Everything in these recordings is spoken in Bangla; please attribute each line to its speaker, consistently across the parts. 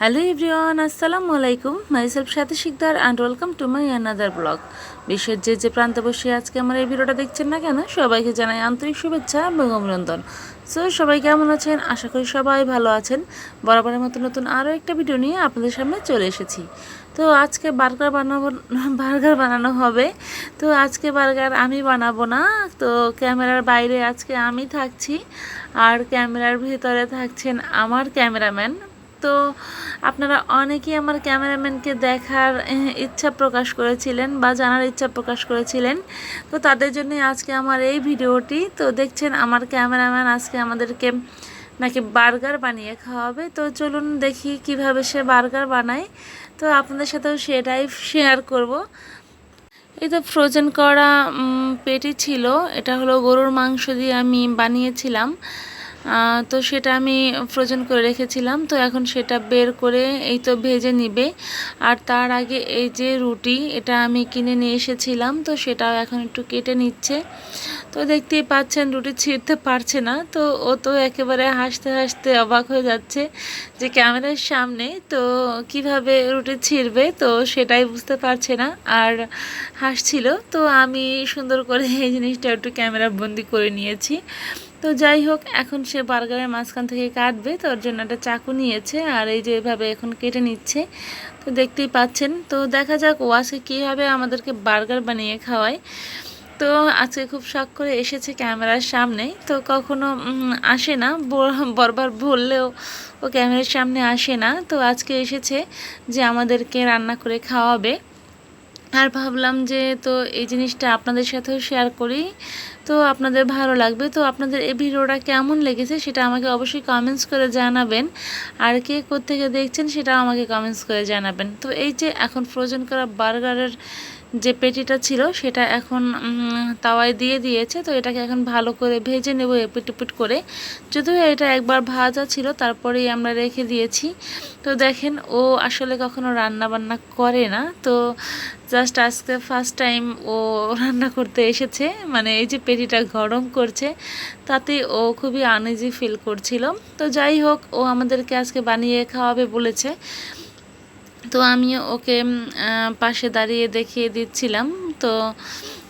Speaker 1: হ্যালো এভরিওয়ান আসসালামু আলাইকুম মাইসেলফ সাথে Sikdar and welcome to my another blog বিশ্বের যে যে প্রান্তে বসে আজকে আমার এই ভিডিওটা দেখছেন না কেন? সবাইকে জানাই আন্তরিক শুভেচ্ছা এবং অভিনন্দন। সো সবাই কেমন আছেন? আশা করি সবাই ভালো আছেন। বরাবরের মতো নতুন আরও একটা ভিডিও নিয়ে আপনাদের সামনে চলে এসেছি। তো, আজকে বার্গার বানাবো, বার্গার বানানো হবে। তো, আজকে বার্গার আমি বানাবো না। তো, ক্যামেরার বাইরে আজকে আমি থাকছি। আর ক্যামেরার ভিতরে থাকছেন আমার ক্যামেরাম্যান। তো আপনারা অনেকেই আমার ক্যামেরাম্যানকে দেখার ইচ্ছা প্রকাশ করেছিলেন বা জানার ইচ্ছা প্রকাশ করেছিলেন। তো তাদের জন্য আজকে আমার এই ভিডিওটি। তো দেখছেন আমার ক্যামেরাম্যান আজকে আমাদেরকে নাকি বার্গার বানিয়ে খাওয়াবে। তো চলুন দেখি কীভাবে সে বার্গার বানায়। তো আপনাদের সাথেও সেটাই শেয়ার করব। এই তো ফ্রোজেন করা পেটি ছিল। এটা হলো গরুর মাংস দিয়ে আমি বানিয়েছিলাম। তো সেটা আমি ফ্রোজেন করে রেখেছিলাম। তো এখন সেটা বের করে এই তো ভেজে নিবে। আর তার আগে এই যে রুটি, এটা আমি কিনে নিয়ে এসেছিলাম, তো সেটাও এখন একটু কেটে নিচ্ছে। তো দেখতেই পাচ্ছেন, রুটি ছিঁড়তে পারছে না। তো ও তো একেবারে হাসতে হাসতে অবাক হয়ে যাচ্ছে যে ক্যামেরার সামনে, তো কীভাবে রুটি ছিঁড়বে? তো সেটাই বুঝতে পারছে না আর হাসছিল। তো আমি সুন্দর করে এই জিনিসটা একটু ক্যামেরা বন্দি করে নিয়েছি। তো যাই হোক, এখন সে বার্গারের মাঝখান থেকে কাটবে তোর জন্য একটা চাকু নিয়েছে আর এই যে এভাবে এখন কেটে নিচ্ছে। তো দেখতেই পাচ্ছেন, তো দেখা যাক ও আজকে কীভাবে আমাদেরকে বার্গার বানিয়ে খাওয়ায়। তো আজকে খুব শখ করে এসেছে ক্যামেরার সামনে, তো কখনো আসে না। বারবার বললেও ও ক্যামেরার সামনে আসে না। তো আজকে এসেছে যে আমাদেরকে রান্না করে খাওয়াবে। আর ভাবলাম যে তো এই জিনিসটা আপনাদের সাথেও শেয়ার করি। তো আপনাদের ভালো লাগবে। তো আপনাদের এই ভিডিওটা কেমন লেগেছে সেটা আমাকে অবশ্যই কমেন্টস করে জানাবেন। আর কে কোথেকে দেখছেন সেটাও আমাকে কমেন্টস করে জানাবেন। তো এই যে এখন ফ্রোজেন করা বার্গারের যে পেটিটা ছিল সেটা এখন তাওয়ায় দিয়ে দিয়েছে। তো এটাকে এখন ভালো করে ভেজে নেব এপিট উপিট করে। যদিও এটা একবার ভাজা ছিল, তারপরেই আমরা রেখে দিয়েছি। তো দেখেন, ও আসলে কখনো রান্না বান্না করে না। তো জাস্ট আজকে ফার্স্ট টাইম ও রান্না করতে এসেছে। মানে এই যে পেটিটা গরম করছে, তাতে ও খুবই আনইজি ফিল করছিল। তো যাই হোক, ও আমাদেরকে আজকে বানিয়ে খাওয়াবে বলেছে। তো আমি ওকে পাশে দাঁড়িয়ে দেখিয়ে দিচ্ছিলাম। তো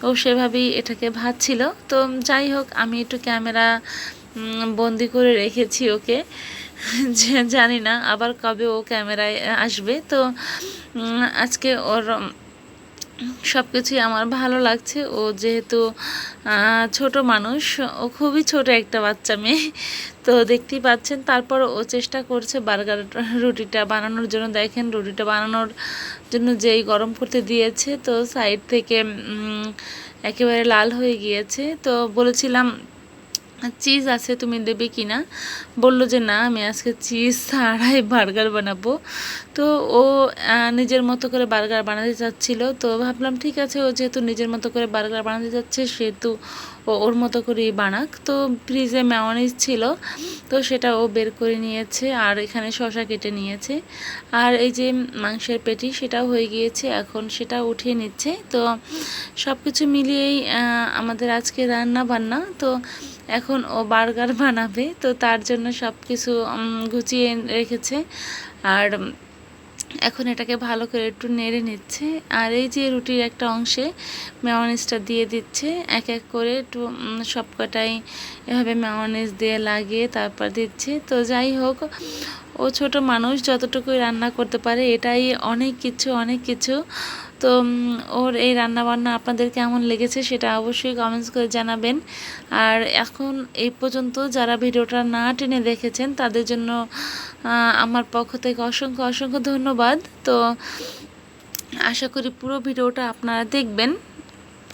Speaker 1: ও সেভাবেই এটাকে ভাজছিল তো যাই হোক, আমি একটু ক্যামেরা বন্দি করে রেখেছি ওকে। যে জানি না আবার কবে ও ক্যামেরায় আসবে। তো আজকে ওর সব কিছুই আমার ভালো লাগছে। ও যেহেতু ছোট মানুষ, ও খুবই ছোট একটা বাচ্চা মেয়ে। তো দেখতেই পাচ্ছেন তারপর ও চেষ্টা করছে বার্গার রুটিটা বানানোর জন্য। দেখেন, রুটিটা বানানোর জন্য যেই গরম করতে দিয়েছে, তো সাইড থেকে একেবারে লাল হয়ে গিয়েছে। তো বলেছিলাম চিজ আছে, তুমি দেবে কি না বলল যে, না, আমি আজকে চিজ ছাড়াই বার্গার বানাবো। তো ও নিজের মতো করে বার্গার বানাতে চাচ্ছিল। তো ভাবলাম, ঠিক আছে, ও যেহেতু নিজের মতো করে বার্গার বানাতে চাচ্ছে, সেহেতু ও ওর মতো করেই বানাক। তো ফ্রিজে ম্যাওনিজ ছিল, তো সেটা ও বের করে নিয়েছে আর এখানে শশা কেটে নিয়েছে। আর এই যে মাংসের পেটি, সেটাও হয়ে গিয়েছে, এখন সেটা উঠিয়ে নিচ্ছে। তো সব কিছু মিলিয়েই আমাদের আজকে রান্না বান্না তো এখন ও বার্গার বানাবে, তো তার জন্য সব কিছু গুছিয়ে রেখেছে। আর এখন এটাকে ভালো করে একটু নেড়ে নিচ্ছে। আর এই যে রুটির একটা অংশে মেয়নিজটা দিয়ে দিচ্ছে, এক এক করে একটু সবকটাই এভাবে মেয়নিজ দিয়ে লাগিয়ে তারপর দিচ্ছে। তো যাই হোক, ও ছোট মানুষ, যতটুকুই রান্না করতে পারে, এটাই অনেক কিছু অনেক কিছু। তো ওর এই রান্না বান্না আপনাদের কেমন লেগেছে সেটা অবশ্যই কমেন্টস করে জানাবেন। আর এখন এই পর্যন্ত যারা ভিডিওটা না টেনে দেখেছেন, তাদের জন্য আমার পক্ষ থেকে অসংখ্য অসংখ্য ধন্যবাদ। তো, আশা করি পুরো ভিডিওটা আপনারা দেখবেন।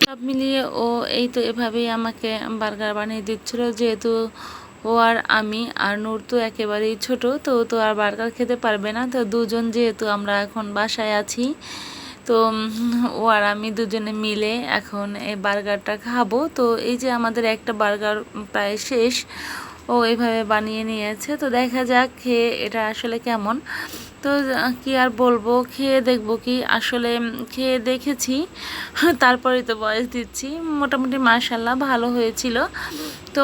Speaker 1: সব মিলিয়ে ও এই তো এভাবেই আমাকে বার্গার বানিয়ে দিচ্ছিল, যেহেতু ও আর আমি আর নূর তো একেবারেই ছোট, তো তো আর বার্গার খেতে পারবে না। তো দুজন যেহেতু আমরা এখন বাসায় আছি তো ও আর আমি দুজনে মিলে এখন এই বার্গারটা খাব। তো এই যে আমাদের একটা বার্গার প্রায় শেষ, ও এইভাবে বানিয়ে নিয়েছে। তো দেখা যাক খেয়ে এটা আসলে কেমন। তো কি আর বলব, খেয়ে দেখব কি। আসলে খেয়ে দেখেছি, তারপরেই তো বয়স দিচ্ছি। মোটামুটি মার্শাল্লাহ ভালো হয়েছিল। তো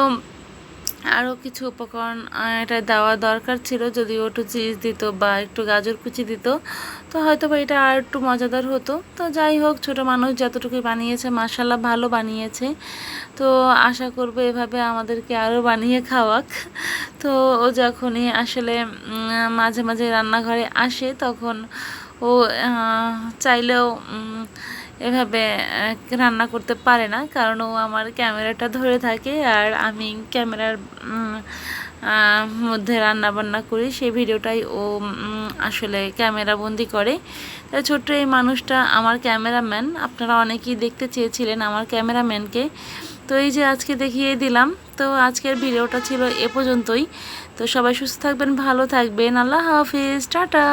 Speaker 1: আরও কিছু উপকরণ এটা দেওয়া দরকার ছিল যদি একটু চিজ দিত বা একটু গাজর কুচি দিত। তো হয়তো বা এটা আর একটু মজাদার হতো। তো যাই হোক, ছোট মানুষ যতটুকু বানিয়েছে মাসাল্লাহ ভালো বানিয়েছে। তো আশা করব এভাবে আমাদেরকে আরও বানিয়ে খাওয়াক। তো ও যখনই আসলে মাঝে মাঝে রান্নাঘরে আসে, তখন ও চাইলেও এভাবে রান্না করতে পারে না। কারণ ও আমার ক্যামেরাটা ধরে থাকে আর আমি ক্যামেরার মধ্যে রান্না বান্না করি। সেই ভিডিওটাই ও আসলে ক্যামেরা বন্দি করে। তাই ছোট্ট এই মানুষটা আমার ক্যামেরাম্যান। আপনারা অনেকেই দেখতে চেয়েছিলেন আমার ক্যামেরাম্যানকে। তো এই যে আজকে দেখিয়ে দিলাম। তো আজকের ভিডিওটা ছিল এ পর্যন্তই। তো সবাই সুস্থ থাকবেন, ভালো থাকবেন। আল্লাহ হাফিজ। টাটা।